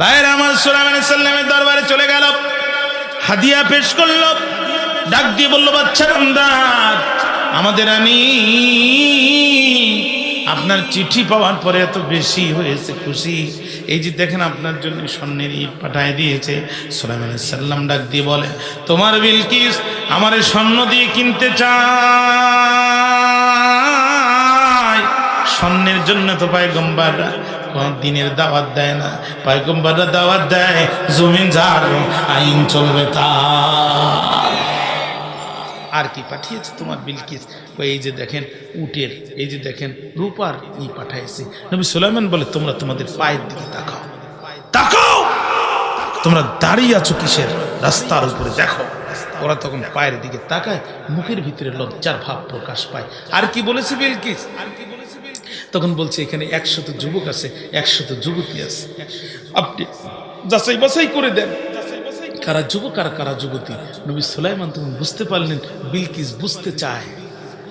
ভাইয়ের আমার সুলাইমান সাল্লামের দরবারে চলে গেল। হাদিয়া পেশ করল। ডাক দিয়ে বলল, বাচ্চা রামদার আমাদের আমি আপনার চিঠি পাওয়ার পরে এত বেশি হয়েছে খুশি। এই যে দেখেন আপনার জন্য স্বর্ণের ইট পাঠায় দিয়েছে। সুলাইমান সাল্লাম ডাক দিয়ে বলে, তোমার বিলকিস, আমার স্বর্ণ দিয়ে কিনতে চায় স্বর্ণের জন্য তো পায়গম্বাররা দিনের দাওয়াত দেয় না, পায়গম্বাররা দাওয়াত দেয়, জমিন যার আইন চলবে তার আর কি পাঠিয়েছে তোমার বিলকিস? এই যে দেখেন, উটের, এই যে দেখেন, রূপার ই পাঠাইছে। নবী সুলাইমান বলে, তোমরা তোমাদের পায়ের দিকে তাকাও। তাকাও! তোমরা দাঁড়িয়ে আছো কিসের? রাস্তার উপরে দেখো। ওরা তখন পায়ের দিকে তাকায়, মুখের ভিতরে লজ্জার ভাব প্রকাশ পায়। আর কি বলেছে বিলকিস? তখন বলছে এখানে একশত যুবক আছে একশত যুবতী আছে। আপনি যাচাই বাছাই করে দেন। কারা যুবক আর কারা যুবতী? নবী সুলাইমান তখন বুঝতে পারলেন বিলকিস বুঝতে চায়।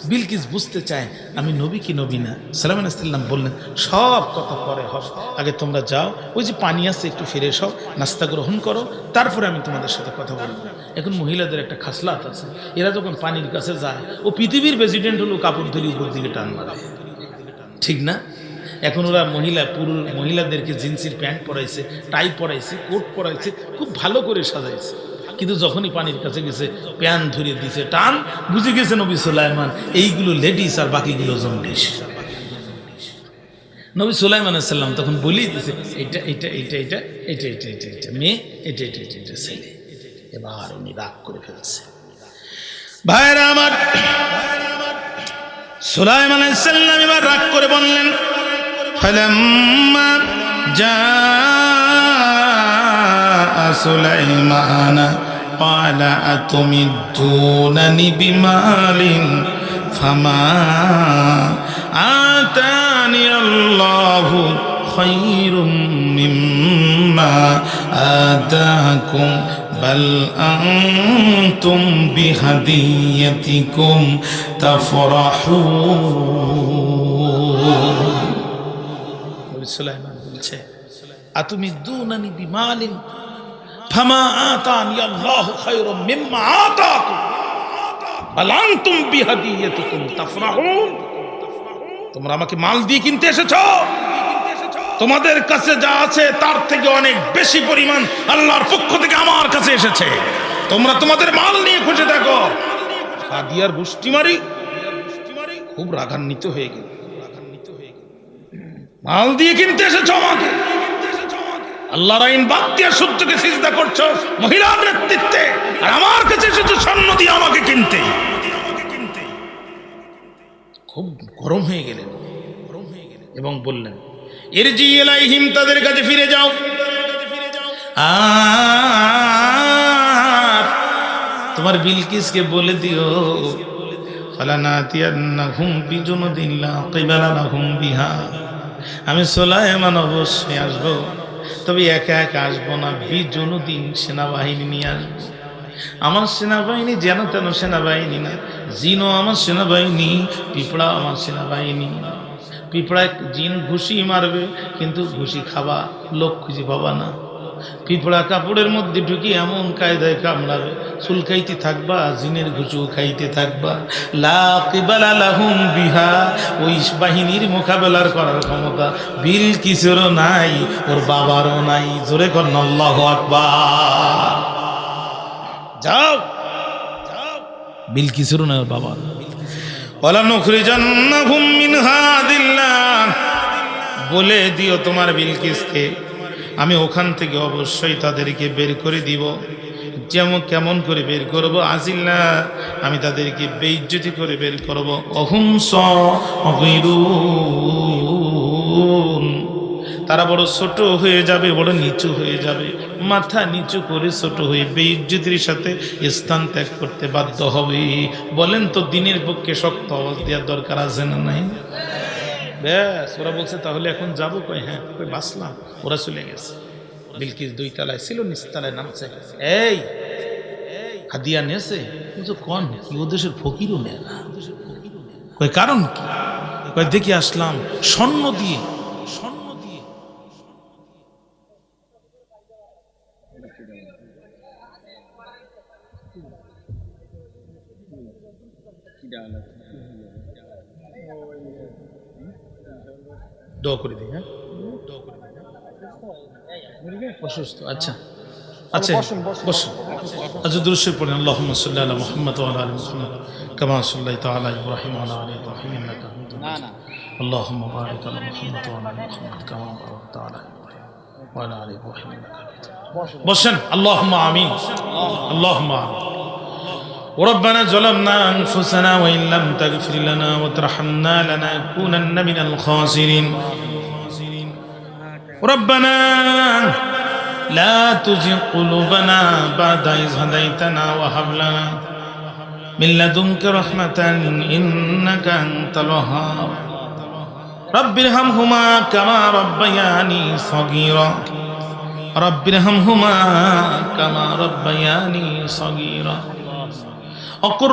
বিলকিস বুঝতে চায় আমি নবী কি নবী না? সালাম আলাইসাল্লাম বললেন সব কথা পরে হবে আগে তোমরা যাও ওই যে পানি আছে একটু ফিরে সব নাস্তা গ্রহণ করো তারপরে আমি তোমাদের সাথে কথা বলব। এখন মহিলাদের একটা খাসলাত আছে। এরা যখন পানির কাছে যায় ও পৃথিবীর প্রেসিডেন্ট হলো কাপড় ধরি উপর দিকে টান মারে। ঠিক না? এখন ওরা মহিলা, পুরুষ, মহিলাদেরকে জিন্সের প্যান্ট পরাইছে, টাই পরাইছে, কোট পরাইছে, খুব ভালো করে সাজাইছে। কিন্তু যখনই পানির কাছে গেছে প্যান ধরিয়ে দিছে, টান, বুঝে গেছে নবী সুলাইমান, এইগুলো লেডিস আর বাকিগুলো জন্ডিস নবী সুলাইমান সাল্লাম তখন বলেই দিছে এটা এটা এটা এটা এটা এটা এটা এটা মেয়ে এটা এটা এটা এটা ছেলে। এবার উনি রাগ করে ফেলছে। ভাইরা আমার সুলাইমান সাল্লাম এবার রাগ করে বললেন فلما جاء سليمان قال أتمدونني بمال فما آتاني الله خير مما آتاكم بل أنتم بهديتكم تفرحون নবী সুলাইমান বলছে আতুমি দুনানি বিমালিন ফামা আতানি আল্লাহু খায়রুম মিম্মা আতাকুম বাল আনতুম বিহাদিয়াতিকুম তাফরাহুন তোমরা আমাকে মাল দিয়ে কিনতে এসেছো তোমাদের কাছে যা আছে তার থেকে অনেক বেশি পরিমাণ আল্লাহর পক্ষ থেকে আমার কাছে এসেছে। তোমরা তোমাদের মাল নিয়ে খুঁজে দেখো। হাদিয়ার গোষ্ঠী মারি খুব রাগান্বিত হয়ে গেল। মাল দিয়ে কিনতে এসেছ আমাকে? আল্লাহর আইন বাদ দিয়ে সূর্যকে সিজদা করছ মহিলার নেতৃত্বে। আর আমার কাছে এসেছ স্বর্ণ দিয়ে আমাকে কিনতে। খুব গরম হয়ে গেলেন গরম হয়ে গেলেন। এবং বললেন এর জি এলাইহিম তাদের কাছে ফিরে যাও। আর তোমার বিলকিসকে বলে দিও আমি সোলাইমান অবশ্যই আসব, তবে একা একা আসব না, বিজনুদিন সেনাবাহিনী নিয়ে আসব। আমার সেনাবাহিনী যেন তেন সেনাবাহিনী না, জিনও আমার সেনাবাহিনী পিঁপড়া আমার সেনাবাহিনী। পিঁপড়া জিন ঘুষি মারবে, কিন্তু ঘুষি খাবা লোক খুঁজে পাবা না। পিঁপড়া কাপড়ের মধ্যে ঢুকি এমন কায়দায় কামড়াবে, চুল খাইতে থাকবা, জিনের ঘুচু খাইতে থাকবা। লাহুম বিহা, ওই বাহিনীর মোকাবেলার করার ক্ষমতা বিল কিসেরও নাই, ওর বাবারও নাই। জোরে কর আল্লাহু আকবার। যাও। যাও। বিল কিসেরও নাই ওর বাবার। বলে দিও তোমার বিলকিসকে। আমি ওখান থেকে অবশ্যই তাদেরকে বের করে দিব। যেমন কেমন করে বের করব আজিল্লা আমি তাদেরকে বেইজ্জতি করে বের করব। অহুংস তারা বড় ছোট হয়ে যাবে, বড় নিচু হয়ে যাবে। মাথা নিচু করে ছোট হয়ে বেইজ্জতির সাথে স্থান ত্যাগ করতে বাধ্য হবে। বলেন তো, দিনের পক্ষে শক্ত আওয়াজ দেওয়ার দরকার আছে না নাই? ব্যাস, ওরা বলছে, তাহলে এখন যাব কই? হ্যাঁ কই বাসলাম ওরা চলে গেছে। বিলকিস দুই তালায় ছিল নিচতলায় নামছে। এই, হাদিয়া নেছে? কিন্তু কন কি দেশের ফকিরও নেয় না। কই, কারণ কি? কই, দেখি, আসলাম। স্বর্ণ দিয়ে দোয়া করে দিই হ্যাঁ দোয়া করে দিই হ্যাঁ? অসুস্থ আচ্ছা আচ্ছা বসুন আচ্ছা দুরুশে পড়েন আল্লাহুম্মা সাল্লি আলা মুহাম্মদ ওয়া আলা আলি মুহাম্মদ কামা সাল্লাইতা আলা ইব্রাহিম ওয়া আলা আলি ইব্রাহিম ইন্নাকা হামিদুম মাজিদ اللهم بارك على محمد وعلى ال محمد كما باركت على ابراهيم وعلى ال ابراهيم انك حميد مجيد بشن اللهم امين اللهم امين وربنا ظلمنا انفسنا وان لم تغفر لنا وترحمنا لنكونن من الخاسرين ربنا لا تزغ قلوبنا بعد إذ هديتنا وهب لنا من لدنك رحمة إنك أنت الوهاب رب ارحمهما كما ربياني صغيرا রব্বিরহামহুমা কামা রব্বায়ানি সগীরা। অকুর